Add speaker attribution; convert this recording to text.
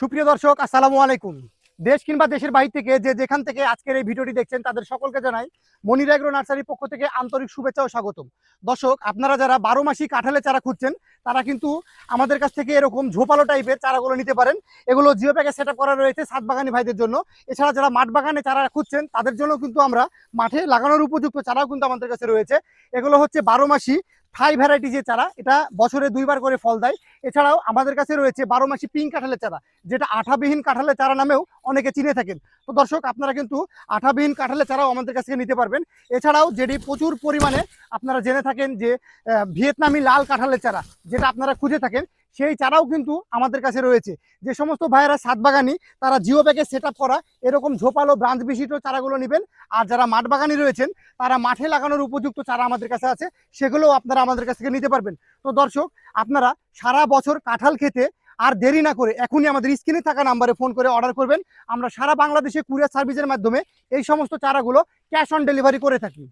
Speaker 1: সুপ্রিয় দর্শক, আসসালামু আলাইকুম। দেশ কিংবা দেশের বাইরে থেকে যে যেখান থেকে আজকের এই ভিডিওটি দেখছেন, তাদের সকলকে জানাই মনির এগ্রো নার্সারির পক্ষ থেকে আন্তরিক শুভেচ্ছা ও স্বাগতম। দর্শক, আপনারা যারা বারো মাসি কাঁঠালের চারা খুঁজছেন, তারা কিন্তু আমাদের কাছ থেকে এরকম ঝোপালো টাইপের চারাগুলো নিতে পারেন। এগুলো জিও প্যাকে সেট করা রয়েছে সাত বাগানি ভাইদের জন্য। এছাড়া যারা মাঠ বাগানে চারা খুঁজছেন, তাদের জন্য কিন্তু আমরা মাঠে লাগানোর উপযুক্ত চারাও কিন্তু আমাদের কাছে রয়েছে। এগুলো হচ্ছে বারো মাসি থাই ভ্যারাইটি যে চারা, এটা বছরে দুইবার করে ফল দেয়। এছাড়াও আমাদের কাছে রয়েছে বারো মাসি পিঙ্ক কাঁঠালের চারা, যেটা আঠাবিহীন কাঁঠালের চারা নামেও অনেকে চিনে থাকেন। তো দর্শক, আপনারা কিন্তু আঠাবিহীন কাঁঠালের চারাও আমাদের কাছ থেকে নিতে পারবেন। এছাড়াও যেটি প্রচুর পরিমাণে আপনারা জেনে থাকেন যে ভিয়েতনামি লাল কাঁঠালের চারা, যেটা আপনারা খুঁজে থাকেন, সেই চারাও কিন্তু আমাদের কাছে রয়েছে। যে সমস্ত ভাইয়েরা সাত বাগানি তারা জিও ব্যাগে সেট করা, এরকম ঝোপালো, ব্রাঞ্চ বিশিষ্ট চারাগুলো নেবেন। আর যারা মাঠ বাগানি রয়েছেন, তারা মাঠে লাগানোর উপযুক্ত চারা আমাদের কাছে আছে, সেগুলোও আপনারা আমাদের কাছ থেকে নিতে পারবেন। তো দর্শক, আপনারা সারা বছর কাঁঠাল খেতে আর দেরি না করে এখনই আমাদের স্ক্রিনে থাকা নাম্বারে ফোন করে অর্ডার করবেন। আমরা সারা বাংলাদেশে কুরিয়ার সার্ভিসের মাধ্যমে এই সমস্ত চারাগুলো ক্যাশ অন ডেলিভারি করে থাকি।